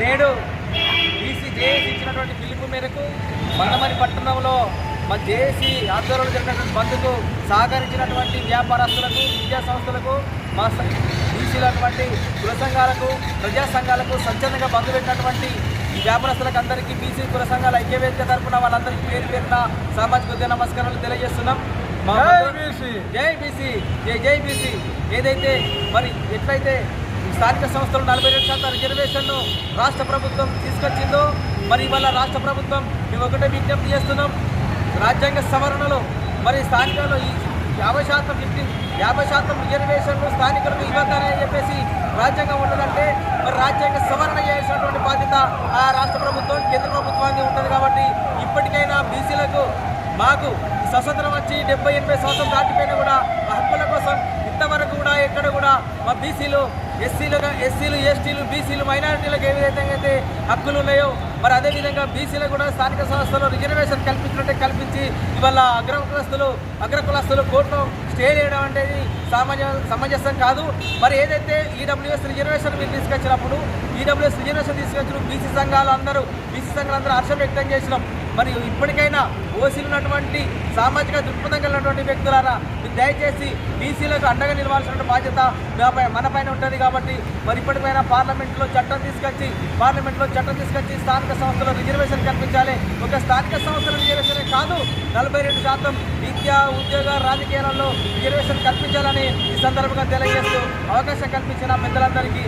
నేడు BC JAC ఇచ్చినటువంటి పిలుపు మేరకు మందమరి పట్టణంలో మా జేఏసీ ఆధ్వర్యంలో జరిగినటువంటి బంద్కు సహకరించినటువంటి వ్యాపారస్తులకు విద్యా సంస్థలకు మా బీసీలటువంటి కుల సంఘాలకు ప్రజా సంఘాలకు స్వచ్ఛందంగా బంద్ పెట్టినటువంటి ఈ వ్యాపారస్తులకు అందరికీ బీసీ కుల సంఘాల ఐక్యవేదిక తరపున వాళ్ళందరికీ పేరు పేరున సామాజిక ఉద్యమ నమస్కారాలు తెలియజేస్తున్నాం. జై బీసీ జై జై బీసీ ఏదైతే మరి ఎట్లయితే స్థానిక సంస్థలు నలభై రెండు శాతం రిజర్వేషన్ను రాష్ట్ర ప్రభుత్వం తీసుకొచ్చిందో మరి ఇవాళ రాష్ట్ర ప్రభుత్వం మేము ఒకటే విజ్ఞప్తి చేస్తున్నాం. రాజ్యాంగ సవరణలో మరి స్థానికంలో ఈ యాభై శాతం ఫిఫ్టీ యాభై శాతం రిజర్వేషన్లు స్థానికులకు ఇవ్వద్దని చెప్పేసి రాజ్యాంగం ఉండదంటే మరి రాజ్యాంగ సవరణ చేసినటువంటి బాధ్యత ఆ రాష్ట్ర ప్రభుత్వం కేంద్ర ప్రభుత్వానికి ఉంటుంది కాబట్టి ఇప్పటికైనా బీసీలకు మాకు స్వతంత్రం వచ్చి డెబ్బై ఎనభై సంవత్సరం దాటిపోయినా కూడా హక్కుల కోసం ఇంతవరకు మా బీసీలు ఎస్సీలుగా ఎస్సీలు ఎస్టీలు బీసీలు మైనారిటీలకు ఏ విధంగా అయితే హక్కులు ఉన్నాయో మరి అదేవిధంగా బీసీలకు కూడా స్థానిక సంస్థలు రిజర్వేషన్ కల్పించినట్టే కల్పించి ఇవాళ అగ్రకులస్తులు అగ్రకులస్తులు కోర్టులో స్టే చేయడం అనేది సామాన్య సమంజసం కాదు. మరి ఏదైతే ఈడబ్ల్యూఎస్ రిజర్వేషన్ మీరు తీసుకొచ్చినప్పుడు ఈడబ్ల్యూఎస్ రిజర్వేషన్ తీసుకొచ్చిన బీసీ సంఘాలు అందరూ బీసీ సంఘాలు అందరూ హర్షం వ్యక్తం చేసినాం. మరి ఇప్పటికైనా ఓసీలు ఉన్నటువంటి సామాజిక దృక్పథం కలిగినటువంటి వ్యక్తులారా మీరు దయచేసి బీసీలకు అండగా నిలవాల్సిన బాధ్యత మనపైన ఉంటుంది కాబట్టి మరి ఇప్పటికైనా పార్లమెంట్లో చట్టం తీసుకొచ్చి పార్లమెంట్లో చట్టం తీసుకొచ్చి స్థానిక సంస్థల రిజర్వేషన్ కల్పించాలి. ఒక స్థానిక సంస్థల రిజర్వేషన్ కాదు నలభై రెండు శాతం విద్య ఉద్యోగ రాజకీయాలలో రిజర్వేషన్ కల్పించాలని ఈ సందర్భంగా తెలియజేస్తూ అవకాశం కల్పించిన పెద్దలందరికీ